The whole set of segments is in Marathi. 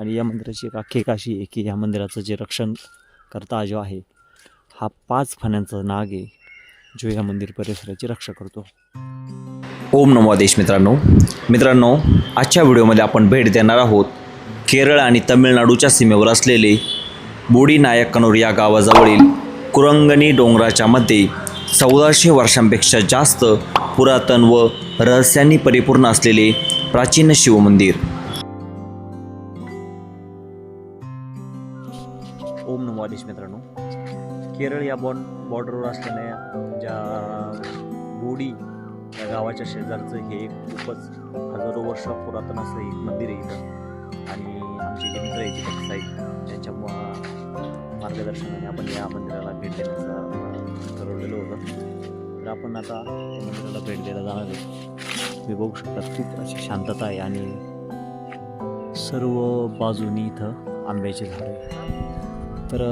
आणि या मंदिराची एक आख्यायिका अशी आहे की या मंदिराचं जे रक्षण करता जो आहे हा पाच फण्यांचा नाग आहे जो या मंदिर परिसराची रक्षा करतो. ओम नमो देश मित्रांनो. मित्रांनो आजच्या व्हिडिओमध्ये आपण भेट देणार आहोत केरळ आणि तमिळनाडूच्या सीमेवर असलेले बोडी नायकनोर या गावाजवळील कुरंगणी डोंगराच्या मध्ये चौदाशे वर्षांपेक्षा जास्त पुरातन व रहस्यांनी परिपूर्ण असलेले प्राचीन शिवमंदिर. ओम मित्रांनो केरळ या बॉन बॉर्डरवर असल्याने ज्या बोडी या गावाच्या शेजारचं हे एक खूपच हजारो वर्ष पुरातन असं एक मंदिर आहे इथं. आणि आमचे जे मित्र आहेत दीपक साईड त्यांच्या मार्गदर्शनाने आपण या मंदिराला भेट देण्याचं ठरवलेलं होतं. तर आपण आता त्या मंदिराला भेट द्यायला जाणार आहे तुम्ही बघू शकता खूप अशी शांतता आहे आणि सर्व बाजूनी इथं आंब्याची झाडं आहे तर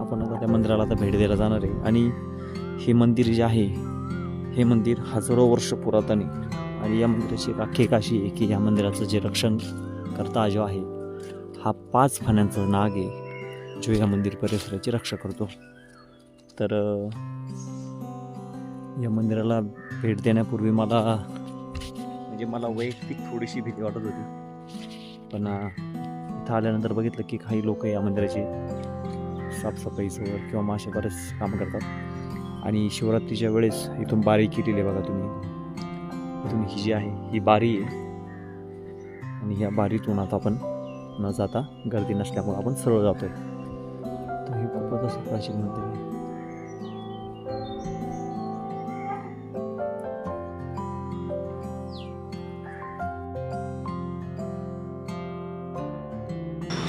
आपण आता त्या मंदिराला आता भेट द्यायला जाणार आहे. आणि हे मंदिर जे आहे हे मंदिर हजारो वर्ष पुरातन आहे. आणि या मंदिराची एक आख्यायिका अशी आहे की या मंदिराचं जे रक्षण करता जो आहे हा पाच फण्यांचा नाग आहे जो या मंदिर परिसराची रक्षा करतो. तर या मंदिराला भेट देण्यापूर्वी मला म्हणजे मला वैयक्तिक थोडीशी भीती वाटत होती. पण इथं आल्यानंतर बघितलं की काही लोक या मंदिराची साफसफाईचं किंवा मासे बरेच काम करतात. आणि शिवरात्रीच्या वेळेस इथून बारी केलेली आहे बघा तुम्ही? इथून ही जी आहे ही बारी आहे. आणि ह्या बारीतून आता आपण न जाता गर्दी नसल्यामुळे आपण सरळ जातोय. तर हे बाबा असं प्राचीन मंदिर आहे?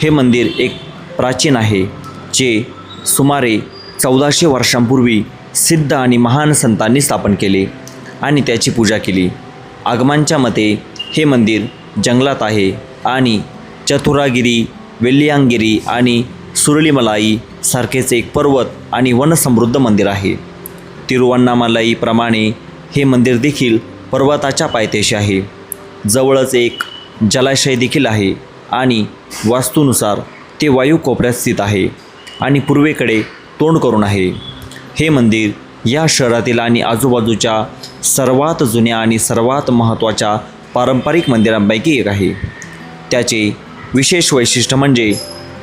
हे मंदिर एक प्राचीन आहे. जे सुमारे चौदाशे वर्षांपूर्वी सिद्ध आणि महान संतांनी स्थापन केले आणि त्याची पूजा केली. आगमांच्या मते हे मंदिर जंगलात आहे आणि चतुरागिरी वेल्लियांगिरी आणि सुरलीमलाई सारखेच एक पर्वत आणि वनसमृद्ध मंदिर आहे. तिरुवण्णामलाईप्रमाणे हे मंदिर देखील पर्वताच्या पायथ्याशी आहे. जवळच एक जलाशय देखील आहे आणि वास्तूनुसार ते वायू कोपऱ्यात स्थित आहे. आणि पूर्वेकडे तोंड करून आहे. हे मंदिर या शहरातील आणि आजूबाजूच्या सर्वात जुन्या आणि सर्वात महत्त्वाच्या पारंपरिक मंदिरांपैकी एक आहे. त्याचे विशेष वैशिष्ट्य म्हणजे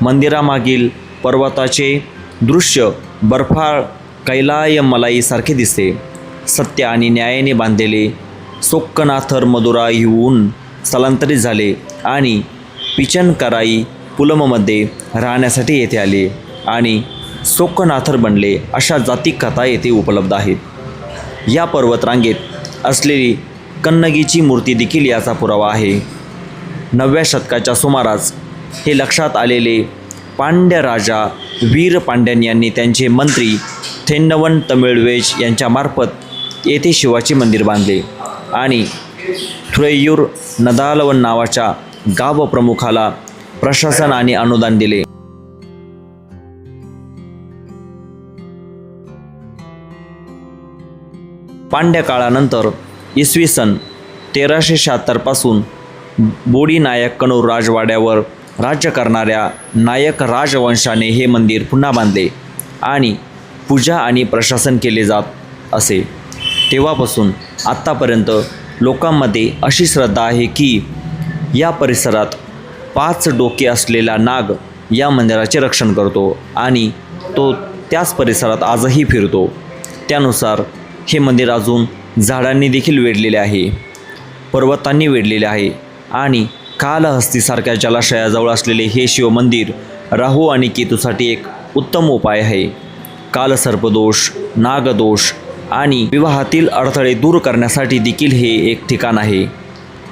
मंदिरामागील पर्वताचे दृश्य बर्फाळ कैलायमलाईसारखे दिसते. सत्य आणि न्यायाने बांधलेले सोक्कनाथर येऊन स्थलांतरित झाले आणि पिचनकराई पुलममध्ये राहण्यासाठी येथे आले. आणि सोक्कनाथर बनले अशा जाती कथा येथे उपलब्ध आहेत. या पर्वतरांगेत असलेली कन्नगीची मूर्ती देखील याचा पुरावा आहे. नवव्या शतकाच्या सुमारास हे लक्षात आलेले पांड्य राजा वीर पांड्यन यांनी त्यांचे मंत्री थेन्नवन तमिळवेज यांच्यामार्फत येथे शिवाचे मंदिर बांधले आणि थुरैयूर नदालवन नावाच्या गाव प्रमुखाला प्रशासन आणि अनुदान दिले. पांड्य काळानंतर इसवी सन तेराशे शहात्तरपासून बोडी नायक कणूर राजवाड्यावर राज्य करणाऱ्या नायक राजवंशाने हे मंदिर पुन्हा बांधले आणि पूजा आणि प्रशासन केले जात असे. तेव्हापासून आत्तापर्यंत लोकांमध्ये अशी श्रद्धा आहे की या परिसरात पाच डोके असलेला नाग या मंदिराचे रक्षण करतो आणि तो त्याच परिसरात आजही फिरतो. त्यानुसार हे मंदिर अजून झाडांनी देखील वेढलेले आहे पर्वतांनी वेढलेले आहे आणि कालहस्तीसारख्या जलाशयाजवळ असलेले हे शिवमंदिर राहू आणि केतूसाठी एक उत्तम उपाय आहे. कालसर्पदोष नागदोष आणि विवाहातील अडथळे दूर करण्यासाठी देखील हे एक ठिकाण आहे.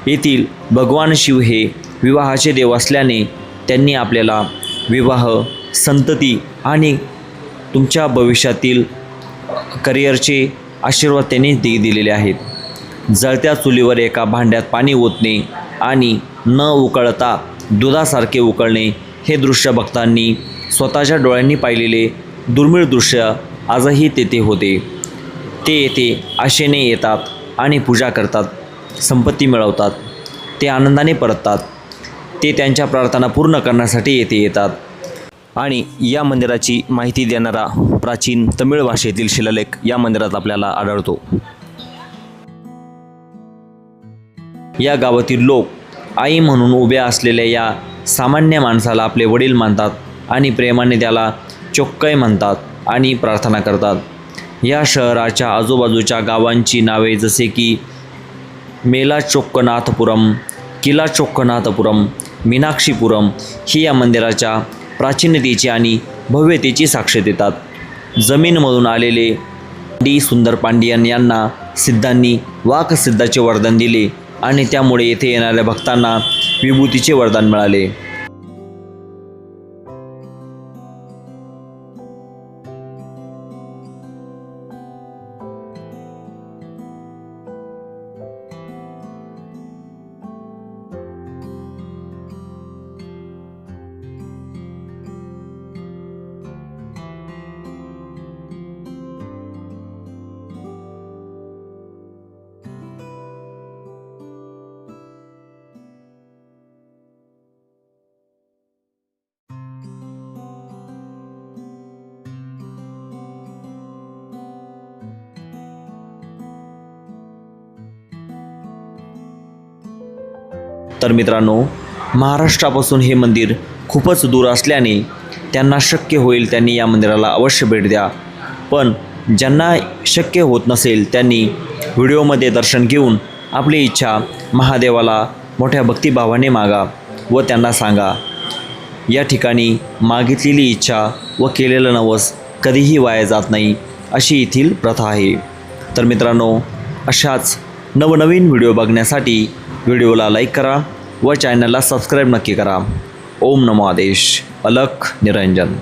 येथील भगवान शिव हे विवाहाचे देव असल्याने त्यांनी आपल्याला विवाह संतती आणि तुमच्या भविष्यातील करिअरचे आशीर्वाद त्यांनी दि दिलेले आहेत. जळत्या चुलीवर एका भांड्यात पाणी ओतणे आणि न उकळता दुधासारखे उकळणे हे दृश्य भक्तांनी स्वतःच्या डोळ्यांनी पाहिलेले दुर्मिळ दृश्य आजही तेथे होते. ते येथे आशेने येतात आणि पूजा करतात संपत्ती मिळवतात ते आनंदाने परततात ते त्यांच्या प्रार्थना पूर्ण करण्यासाठी येथे येतात. आणि या मंदिराची माहिती देणारा प्राचीन तमिळ भाषेतील शिलालेख या मंदिरात आपल्याला आढळतो. या गावातील लोक आई म्हणून उभ्या असलेल्या या सामान्य माणसाला आपले वडील मानतात आणि प्रेमाने त्याला चोक्कय म्हणतात आणि प्रार्थना करतात. या शहराच्या आजूबाजूच्या गावांची नावे जसे की मेला चोक्कनाथपुरम किला चोक्कनाथपुरम मीनाक्षीपुरम ही या मंदिराच्या प्राचीनतेची आणि भव्यतेची साक्ष देतात. जमीनमधून आलेले डी सुंदर पांडियन यांना सिद्धांनी वाक सिद्धाचे वरदान दिले आणि त्यामुळे येथे येणाऱ्या भक्तांना विभूतीचे वरदान मिळाले. तर मित्रांनो महाराष्ट्रापासून हे मंदिर खूपच दूर असल्याने त्यांना शक्य होईल त्यांनी या मंदिराला अवश्य भेट द्या. पण ज्यांना शक्य होत नसेल त्यांनी व्हिडिओमध्ये दर्शन घेऊन आपली इच्छा महादेवाला मोठ्या भक्तिभावाने मागा व त्यांना सांगा या ठिकाणी मागितलेली इच्छा व केलेलं नवस कधीही वाया जात नाही अशी येथील प्रथा आहे. तर मित्रांनो अशाच नवनवीन व्हिडिओ बघण्यासाठी व्हिडिओला लाईक करा व चॅनलला सबस्क्राईब नक्की करा. ओम नमो आदेश. अलख निरंजन.